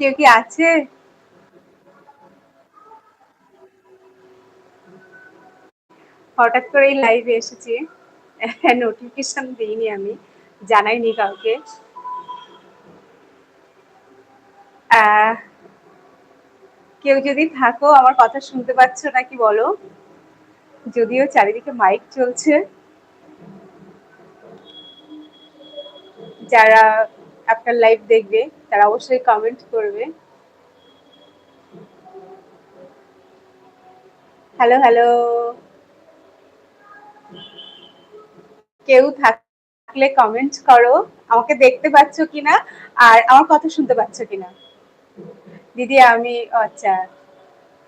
কেউ কি আছে? হঠাৎ করে এই লাইভে এসেছি। নোটিফিকেশন দিইনি আমি, জানাইনি কাউকে। কেউ যদি থাকো, আমার কথা শুনতে পাচ্ছ নাকি বলো? যদিও চারিদিকে মাইক চলছে। যারা আপনার লাইভ দেখবে তারা অবশ্যই কমেন্ট করবে। হ্যালো হ্যালো কেউ থাকলে কমেন্ট করো। আমাকে দেখতে পাচ্ছ কিনা আর আমার কথা শুনতে পাচ্ছ কিনা? দিদি, আমি আচ্ছা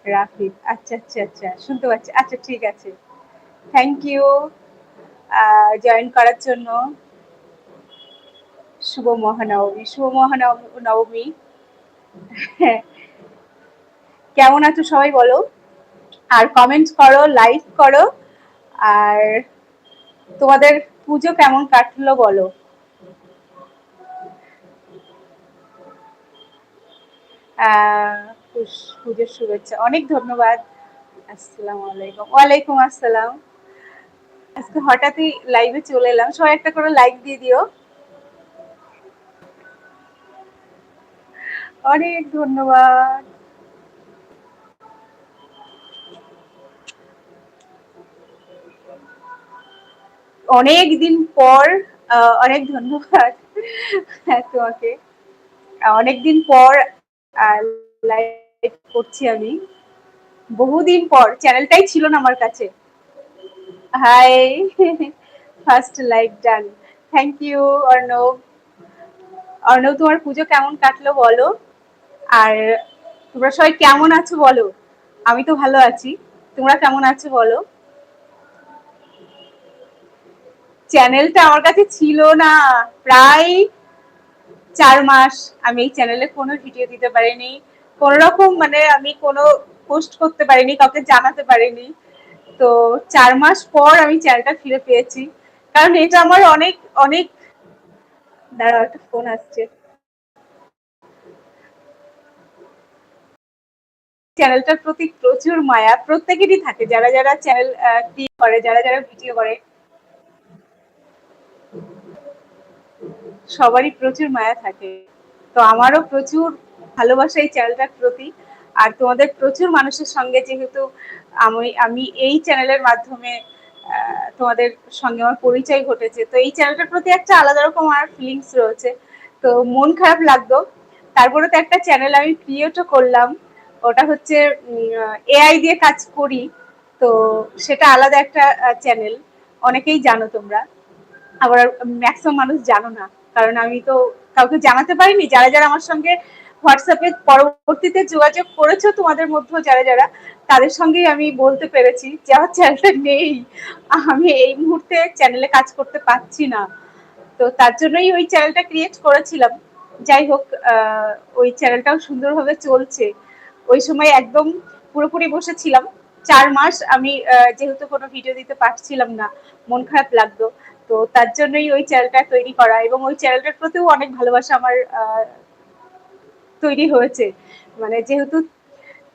রাফিদ। আচ্ছা আচ্ছা আচ্ছা শুনতে পাচ্ছি। আচ্ছা ঠিক আছে। থ্যাংক ইউ জয়েন করার জন্য। শুভ মহানবমী শুভ মহানবমী কেমন আছো সবাই বলো? আর কমেন্ট করো লাইক করো, আর তোমাদের পুজো কেমন কাটলো বলো? পুজোর শুভেচ্ছা। অনেক ধন্যবাদ। আসসালাম আলাইকুম। ওয়ালাইকুম আসসালাম। আজকে হঠাৎই লাইভে চলে এলাম। সবাই একটা করে লাইক দিয়ে দিও। অনেক ধন্যবাদ। অনেক দিন পর অনেক ধন্যবাদ তোমাকে। অনেক দিন পর লাইভ করছি আমি। বহুদিন পর চ্যানেলটাই ছিল না আমার কাছে। Hi first live done thank you Arnab. Arnab, তোমার পুজো কেমন কাটলো বলো? আর তোমরা সবাই কেমন আছো বলো? আমি তো ভালো আছি। তোমরা কেমন আছো বলো? চ্যানেলটা আমার কাছে ছিল না। প্রায় চার মাস আমি এই চ্যানেলে কোনো ভিডিও দিতে পারিনি। কোন রকম মানে আমি কোনো পোস্ট করতে পারিনি, কাউকে জানাতে পারিনি। তো চার মাস পর আমি চ্যানেলটা ফিরে পেয়েছি। কারণ এটা আমার অনেক অনেক দাঁড়াও, একটা ফোন আসছে। চ্যানেলটার প্রতি প্রচুর মায়া। প্রত্যেকেরই থাকে, যারা যারা চ্যানেল করে, যারা যারা ভিডিও করে। সবারই প্রচুর মায়া থাকে। তো আমারও প্রচুর ভালোবাসা এই চ্যানেলটার প্রতি। আর তোমাদের প্রচুর মানুষের সঙ্গে যেহেতু আমি আমি এই চ্যানেলের মাধ্যমে তোমাদের সঙ্গে আমার পরিচয় ঘটেছে, তো এই চ্যানেলটার প্রতি একটা আলাদা রকম আমার ফিলিংস রয়েছে। তো মন খারাপ লাগতো। তারপরে তো একটা চ্যানেল আমি ক্রিয়েটও করলাম। ওটা হচ্ছে এআই দিয়ে কাজ করি, তো সেটা আলাদা একটা চ্যানেল অনেকেই জানো তোমরা। আবার ম্যাক্সিমাম মানুষ জানো না। কারণ আমি তো কাউকে জানাতে পারিনি। যারা যারা আমার সঙ্গে হোয়াটসঅ্যাপে পরবর্তীতে যোগাযোগ করেছ তোমাদের মধ্যে যারা যারা, তাদের সঙ্গেই আমি বলতে পেরেছি যে আমার চ্যানেলটা নেই। আমি এই মুহূর্তে চ্যানেলে কাজ করতে পারছি না। তো তার জন্যই ওই চ্যানেলটা ক্রিয়েট করেছিলাম। যাই হোক ওই চ্যানেলটাও সুন্দরভাবে চলছে। ওই সময় একদম পুরোপুরি বসেছিলাম। চার মাস আমি যেহেতু কোনো ভিডিও দিতে পারছিলাম না, মন খারাপ লাগতো। তো তার জন্যই ওই চ্যানেলটা তৈরি করা এবং ওই চ্যানেলটার প্রতিও অনেক ভালোবাসা আমার তৈরি হয়েছে। মানে যেহেতু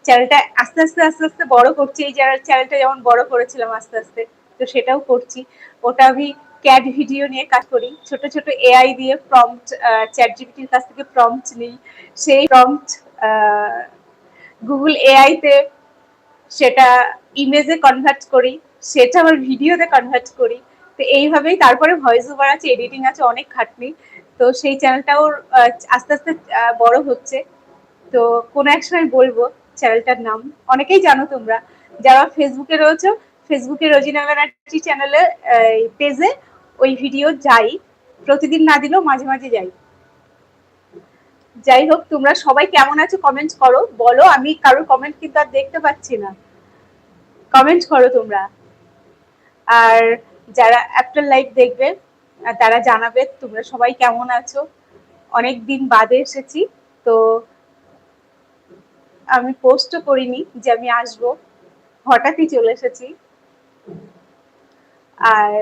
চ্যানেলটা আস্তে আস্তে আস্তে আস্তে বড় করছি, এই চ্যানেলটা যেমন বড় করেছিলাম আস্তে আস্তে, তো সেটাও করছি। ওটা আমি ক্যাট ভিডিও নিয়ে কাজ করি। ছোট ছোট এআই দিয়ে প্রম্পট চ্যাট জিপিটির কাছ থেকে প্রম্পট নিই। সেই প্রম্পট গুগল এআইতে সেটা ইমেজে কনভার্ট করি, সেটা আমার ভিডিওতে কনভার্ট করি। তো এইভাবেই তারপরে ভয়েস ওভার আছে এডিটিং আছে, অনেক খাটনি। তো সেই চ্যানেলটাও আস্তে আস্তে বড় হচ্ছে। তো কোনো এক সময় বলব চ্যানেলটার নাম। অনেকেই জানো তোমরা। যারা ফেসবুকে রয়েছে ফেসবুকে রোজিনা ব্যানার্জি চ্যানেলে পেজে ওই ভিডিও যাই। প্রতিদিন না দিলেও মাঝে মাঝে যাই। যাই হোক তোমরা সবাই কেমন আছো কমেন্ট করো। বলো, আমি কারোর কমেন্ট কিন্তু আর দেখতে পাচ্ছি না। কমেন্ট করো তোমরা। আর যারা অ্যাপটার লাইভ দেখবে তারা জানাবে তোমরা সবাই কেমন আছো। অনেক দিন বাদে এসেছি, তো আমি পোস্টও করিনি যে আমি আসব। হঠাৎই চলে এসেছি। আর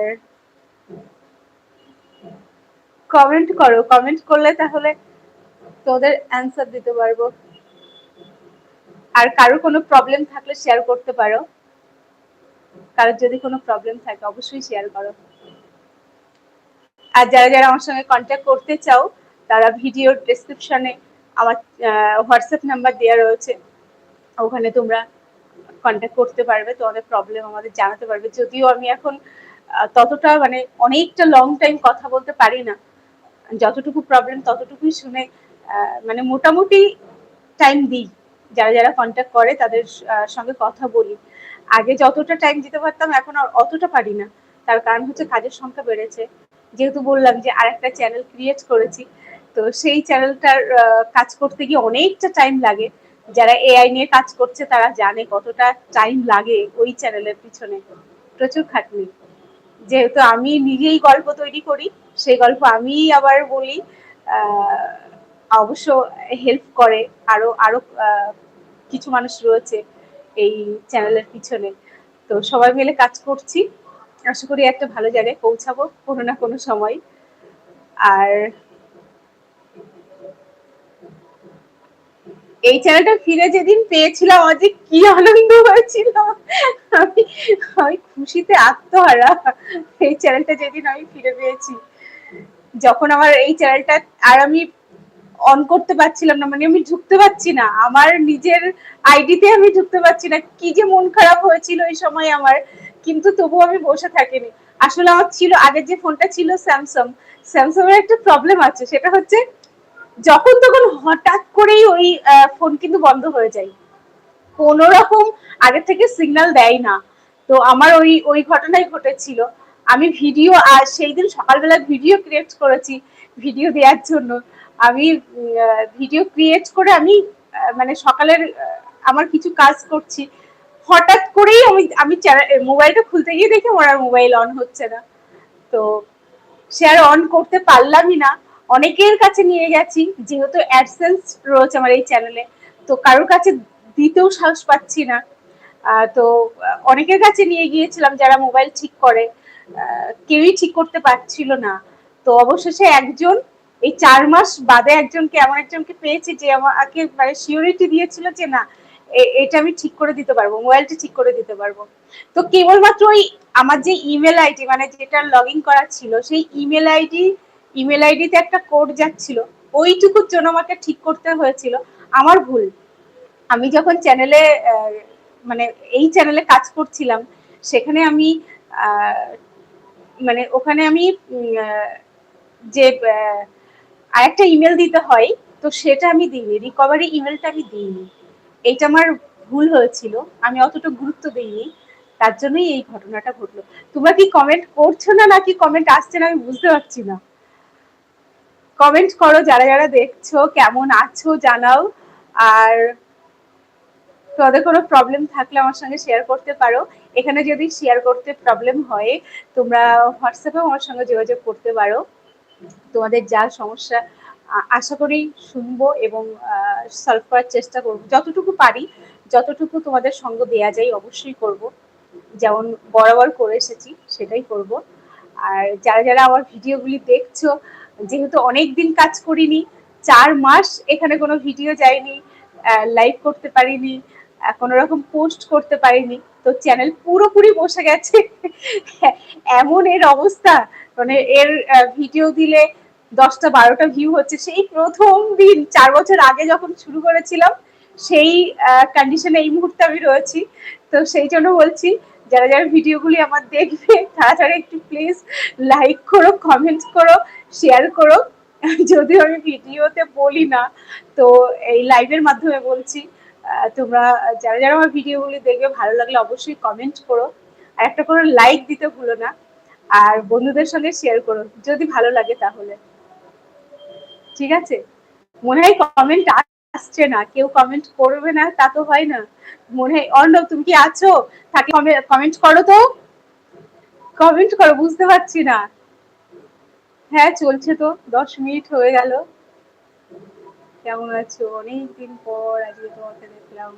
কমেন্ট করো। কমেন্ট করলে তাহলে তো ওদের অ্যান্সার দিতে পারব। আর কারোর কোনো প্রবলেম থাকলে শেয়ার করতে পারো। কারোর যদি কোনো প্রবলেম থাকে, অবশ্যই শেয়ার করো। আর যারা যারা আমার সঙ্গে কন্ট্যাক্ট করতে চাও, তারা ভিডিওর ডেসক্রিপশনে আমার হোয়াটসঅ্যাপ নাম্বার দেওয়া রয়েছে। ওখানে তোমরা কন্ট্যাক্ট করতে পারবে তোমাদের প্রবলেম আমাদের জানাতে পারবে। যদিও আমি এখন ততটা মানে অনেকটা লং টাইম কথা বলতে পারি না। যতটুকু প্রবলেম ততটুকুই শুনে মানে মোটামুটি টাইম দিই। যারা যারা কন্ট্যাক্ট করে তাদের সঙ্গে কথা বলি। আগে যতটা টাইম দিতে পারতাম, এখন আর অতটা পারি না। তার কারণ হচ্ছে কাজের সংখ্যা বেড়েছে। যেহেতু বললাম যে আর একটা চ্যানেল ক্রিয়েট করেছি, তো সেই চ্যানেলটার কাজ করতে গিয়ে অনেকটা টাইম লাগে। যারা এআই নিয়ে কাজ করছে, তারা জানে কতটা টাইম লাগে ওই চ্যানেলের পিছনে। প্রচুর খাটনি। যেহেতু আমি নিজেই গল্প তৈরি করি, সেই গল্প আমি আবার বলি। অবশ্য হেল্প করে। আরও আরও কিছু মানুষ রয়েছে এই চ্যানেলের পিছনে। তো সবাই মিলে কাজ করছি। আশা করি একটা ভালো জায়গায় পৌঁছাবো কোনো না কোনো সময়। আর এই চ্যানেলটা ফিরে যেদিন পেয়েছিলাম যে কি আনন্দ হয়েছিল! আমি আমি খুশিতে আত্মহারা। এই চ্যানেলটা যেদিন আমি ফিরে পেয়েছি, যখন আমার এই চ্যানেলটা আর আমি অন করতে পারছিলাম না মানে আমি ঢুকতে পারছি না। আমার নিজের আইডিতে আমি ঢুকতে পারছি না। কি যে মন খারাপ হয়েছিল এই সময় আমার, কিন্তু তবু আমি বসে থাকিনি। আসলে আমার ছিল, আগের যে ফোনটা ছিল স্যামসাং স্যামসাং এর একটা প্রবলেম আছে, সেটা হচ্ছে যখন তখন হঠাৎ করেই ওই ফোন কিন্তু বন্ধ হয়ে যায়। কোন রকম আগে থেকে সিগন্যাল দেয় না। তো আমার ওই ওই ঘটনাই ঘটেছিল। আমি ভিডিও আর সেই দিন সকালবেলা ভিডিও ক্রিয়েট করেছি ভিডিও দেওয়ার জন্য। আমি ভিডিও ক্রিয়েট করে আমি মানে সকালের আমার কিছু কাজ করছি। হঠাৎ করেই আমি আমি মোবাইলটা খুলতে গিয়ে দেখি আমার মোবাইল অন হচ্ছে না। তো সে আর অন করতে পারলামই না। অনেকের কাছে নিয়ে গেছি, যেহেতু অ্যাডসেন্স রয়েছে আমার এই চ্যানেলে তো কারোর কাছে দিতেও সাহস পাচ্ছি না। তো অনেকের কাছে নিয়ে গিয়েছিলাম যারা মোবাইল ঠিক করে। কেউই ঠিক করতে পারছিল না। তো অবশেষে একজন এই চার মাস বাদে একজনকে, এমন একজনকে পেয়েছি যে আমাকে মানে সিওরিটি দিয়েছিল যে না এটা আমি ঠিক করে দিতে পারব, মোবাইলটা ঠিক করে দিতে পারব। তো কেবলমাত্র ওই আমার যে ইমেল আইডি মানে যেটা লগ ইন করা ছিল, সেই ইমেল আইডি, ইমেল আইডিতে একটা কোড যাচ্ছিল, ওইটুকুর জন্য আমাকে ঠিক করতে হয়েছিল। আমার ভুল। আমি যখন চ্যানেলে মানে এই চ্যানেলে কাজ করছিলাম, সেখানে আমি মানে ওখানে আমি যে আরেকটা ইমেল দিতে হয়, তো সেটা আমি দিইনি রিকভারি ইমেলটা আমি দিইনি। এইটা আমার ভুল হয়েছিল, আমি অতটা গুরুত্ব দিইনি, তার জন্যই এই ঘটনাটা ঘটলো। তোমরা কি কমেন্ট করছ না, নাকি কমেন্ট আসছে না, আমি বুঝতে পারছি না। কমেন্ট করো, যারা যারা দেখছ, কেমন আছো জানাও, আর তোমাদের কোনো প্রবলেম থাকলে আমার সঙ্গে শেয়ার করতে পারো। এখানে যদি শেয়ার করতে প্রবলেম হয়, তোমরা হোয়াটসঅ্যাপেও আমার সঙ্গে যোগাযোগ করতে পারো। তোমাদের যা সমস্যা আশা করি শুনব এবং সলভ করার চেষ্টা করব। যতটুকু পারি, যতটুকু তোমাদের সঙ্গ দেয়া যায় অবশ্যই করব। যেমন বরাবর করে এসেছি, সেটাই করব। আর যারা যারা আমার ভিডিওগুলি দেখছ, যেহেতু অনেক দিন কাজ করিনি, চার মাস এখানে কোনো ভিডিও যায়নি লাইভ করতে পারিনি কোনো রকম পোস্ট করতে পারিনি। তো চ্যানেল পুরোপুরি বসে গেছে। এমন এর অবস্থা। মানে এর ভিডিও দিলে দশটা বারোটা ভিউ হচ্ছে। সেই প্রথম দিন, চার বছর আগে যখন শুরু করেছিলাম, সেই কন্ডিশনে এই মুহূর্তে আমি রয়েছি। তো সেই জন্য বলছি, যারা যারা ভিডিওগুলি আমার দেখবে, তারা একটু প্লিজ লাইক করো কমেন্ট করো শেয়ার করো। যদিও আমি ভিডিওতে বলি না, তো এই লাইভের মাধ্যমে বলছি। তোমরা যারা যারা আমার ভিডিওগুলি দেখবে, ভালো লাগলে অবশ্যই কমেন্ট করো। আর একটা করে লাইক দিতে ভুলো না। আর বন্ধুদের সঙ্গে শেয়ার করো, যদি ভালো লাগে তাহলে। ঠিক আছে? মনে হয় কমেন্ট আসছে না, কেউ কমেন্ট করবে না, তা তো হয় না। মনে হয়, অর্ণব, তুমি কি আছো? তাকে কমেন্ট করো তো। কমেন্ট করো, বুঝতে পারছি না। হ্যাঁ চলছে তো, দশ মিনিট হয়ে গেল। কেমন আছো? অনেকদিন পর আজকে তোমাকে দেখলাম।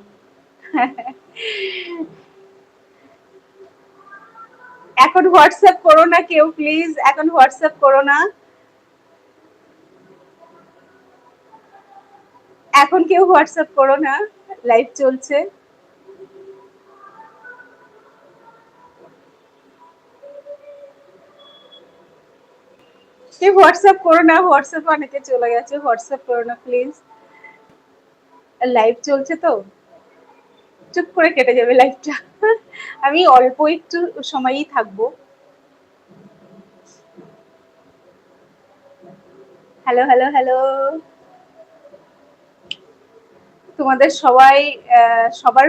এখন হোয়াটসঅ্যাপ করো না কেউ, প্লিজ। এখন হোয়াটসঅ্যাপ করো না। এখন কেউ হোয়াটসঅ্যাপ করো না। লাইভ চলছে। কেউ হোয়াটসঅ্যাপ করো না হোয়াটসঅ্যাপ অনেকে চলে গেছে হোয়াটসঅ্যাপ করো না প্লিজ লাইভ চলছে তো। চুপ করে কেটে যাবে লাইভটা আমি অল্প একটু সময়ই থাকব। হ্যালো হ্যালো হ্যালো তোমাদের সবাই সবার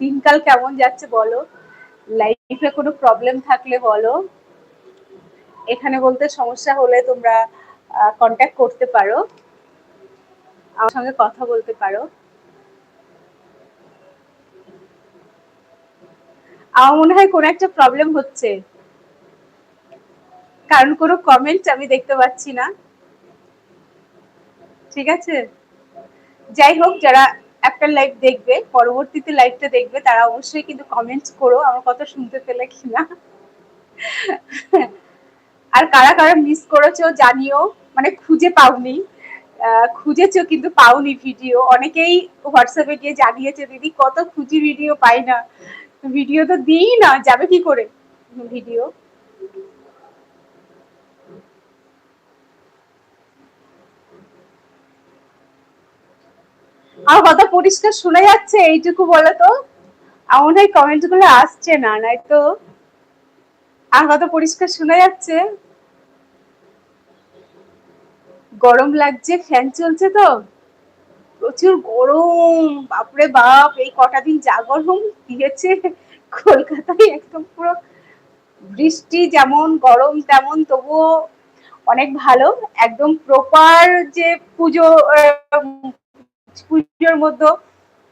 দিনকাল কেমন যাচ্ছে বলো? লাইফে কোনো প্রবলেম থাকলে বলো। এখানে বলতে সমস্যা হলে তোমরা কন্ট্যাক্ট করতে পারো। আমার সঙ্গে কথা বলতে পারো। আমার মনে হয় কোনো একটা প্রবলেম হচ্ছে। কারণ কোনো কমেন্ট আমি দেখতে পাচ্ছি না। ঠিক আছে? যাই হোক, যারা একটা লাইভ দেখবে, পরবর্তীতে লাইভটা দেখবে, তারা অবশ্যই কিন্তু কমেন্টস করো। আমার কথা শুনতে পেলে কিনা। আর কারা কারা মিস করেছ জানিও মানে খুঁজে পাওনি। খুঁজেছো কিন্তু পাওনি ভিডিও অনেকেই হোয়াটসঅ্যাপে গিয়ে জানিয়েছে, দিদি, কত খুঁজি ভিডিও পাই না। ভিডিও তো দিই না, যাবে কি করে? ভিডিও আমার কথা পরিষ্কার শোনা যাচ্ছে, এইটুকু বলো তো? আমার মনে হয় কমেন্টগুলো আসছে না নাই তো আমার কথা পরিষ্কার শোনা যাচ্ছে। গরম লাগছে ফ্যান চলছে তো। প্রচুর গরম, বাপরে বাপ, এই কটা দিন যা গরম দিয়েছে, কলকাতায় একদম পুরো বৃষ্টি যেমন গরম তেমন, তবুও অনেক ভালো। একদম প্রপার যে পুজো পুজোর মধ্যে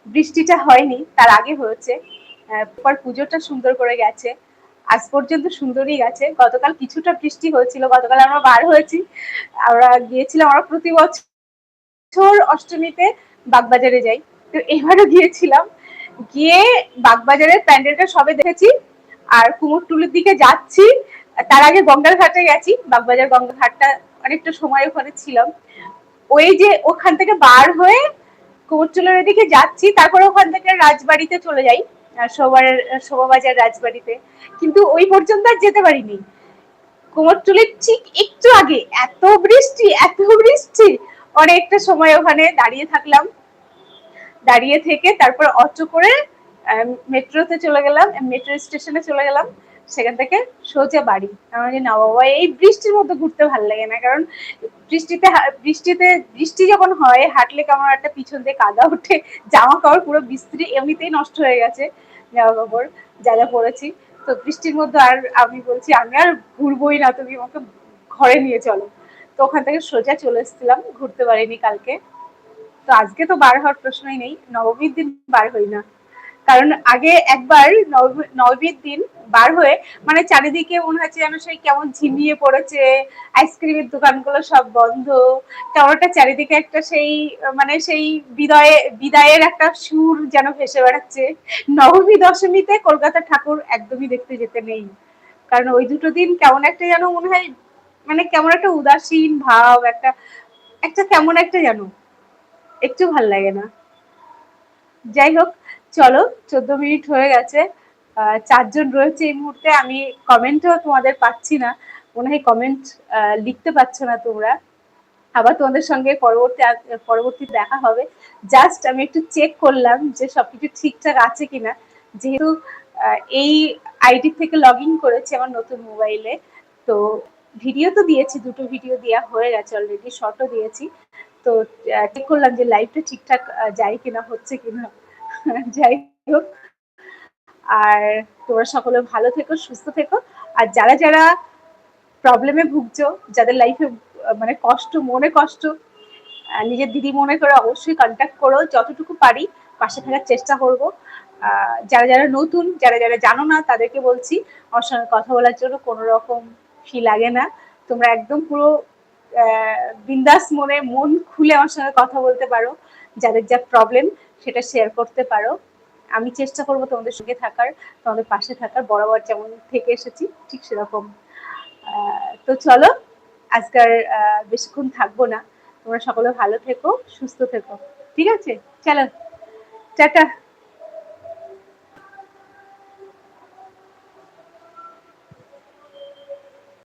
বৃষ্টিটা হয়নি, তার আগে হয়েছে। প্রপার পুজোটা সুন্দর করে গেছে। আজ পর্যন্ত সুন্দরই গেছে। গতকাল কিছুটা বৃষ্টি হয়েছিল, গতকাল আমরা বার হয়েছি। আমরা গিয়েছিলাম আমরা প্রতি বছর অষ্টমীতে বাগবাজারে যাই। তো এবারও গিয়েছিলাম। গিয়ে বাগবাজারের প্যান্ডেলটা সবে দেখেছি আর কুমোরটুলির দিকে যাচ্ছি। তার আগে গঙ্গার ঘাটে গেছি। বাগবাজার গঙ্গা ঘাটটা অনেকটা সময় ওখানে ছিলাম। ওই যে ওখান থেকে বার হয়ে কুমোরটুলের দিকে যাচ্ছি, তারপরে ওখান থেকে রাজবাড়িতে চলে যাই। সবার, শোভাবাজার রাজবাড়িতে। কিন্তু ওই পর্যন্ত আর যেতে পারিনি। কুমোরটুলির ঠিক একটু আগে, এত বৃষ্টি এত বৃষ্টি। অনেকটা সময় ওখানে দাঁড়িয়ে থাকলাম। দাঁড়িয়ে থেকে তারপর অটো করে মেট্রোতে চলে গেলাম, মেট্রো স্টেশনে চলে গেলাম। সেখান থেকে সোজা বাড়ি। আমার না বাবা, এই বৃষ্টির মধ্যে ঘুরতে ভালো লাগে না। কারণ বৃষ্টিতে বৃষ্টিতে বৃষ্টি যখন হয়, হাঁটলে কেমন একটা পিছন দিয়ে কাদা উঠে জামা কাপড় পুরো বিস্ত্রি এমনিতেই নষ্ট হয়ে গেছে জামা কাপড় যা যা পরেছি। তো বৃষ্টির মধ্যে আর আমি বলছি, আমি আর ঘুরবোই না, তুমি আমাকে ঘরে নিয়ে চলো। তো ওখান থেকে সোজা চলে এসেছিলাম, ঘুরতে পারিনি কালকে। তো আজকে তো বার হওয়ার প্রশ্নই নেই, নবমীর দিন বার হই না। কারণ আগে একবার নবমীর দিন বার হয়ে মানে চারিদিকে মনে হচ্ছে যেন সেই কেমন ঝিমিয়ে পড়েছে, আইসক্রিমের দোকানগুলো সব বন্ধ কেমন একটা চারিদিকে একটা সেই মানে সেই বিদায়ে, বিদায়ের একটা সুর যেন ভেসে বেড়াচ্ছে। নবমী দশমীতে কলকাতা ঠাকুর একদমই দেখতে যেতে নেই। কারণ ওই দুটো দিন কেমন একটা যেন মনে হয় মানে কেমন একটা উদাসীন ভাব, একটা একটা কেমন একটা যেন, একটু ভালো লাগে না। যাই হোক চলো, চোদ্দ মিনিট হয়ে গেছে। চারজন রয়েছে এই মুহূর্তে। আমি কমেন্টও তোমাদের পাচ্ছি না। মনে হয় কমেন্ট লিখতে পারছ না তোমরা। আবার তোমাদের সঙ্গে পরবর্তী পরবর্তী দেখা হবে। জাস্ট আমি একটু চেক করলাম যে সবকিছু ঠিকঠাক আছে কিনা। যেহেতু এই আইডি থেকে লগ ইন করেছি আমার নতুন মোবাইলে তো ভিডিও তো দিয়েছি, দুটো ভিডিও দেওয়া হয়ে গেছে অলরেডি শর্টও দিয়েছি। তো চেক করলাম যে লাইভটা ঠিকঠাক যায় কিনা, হচ্ছে কিনা। যাই হোক। আর তোমরা সকলে ভালো থেকো, সুস্থ থেকো। আর যারা যারা প্রবলেমে ভুগছো, যাদের লাইফে মানে কষ্ট, মনে কষ্ট নিজের দিদি মনে করে অবশ্যই কন্ট্যাক্ট করো, যতটুকু পারি পাশে থাকার চেষ্টা করব। যারা যারা নতুন, যারা যারা জানো না, তাদেরকে বলছি, আমার সঙ্গে কথা বলার জন্য কোনো রকম ফি লাগে না। তোমরা একদম পুরো বিন্দাস মনে, মন খুলে আমার সঙ্গে কথা বলতে পারো। যাদের যা প্রবলেম সেটা শেয়ার করতে পারো। আমি চেষ্টা করব তোমাদের সঙ্গে থাকার, তোমাদের পাশে থাকার। বরাবর যেমন থেকে এসেছি, ঠিক সেরকম। তো চলো আজকাল বেশিক্ষণ থাকব না। তোমরা সকলে ভালো থেকো, সুস্থ থেকো। ঠিক আছে? চলো। টাটা।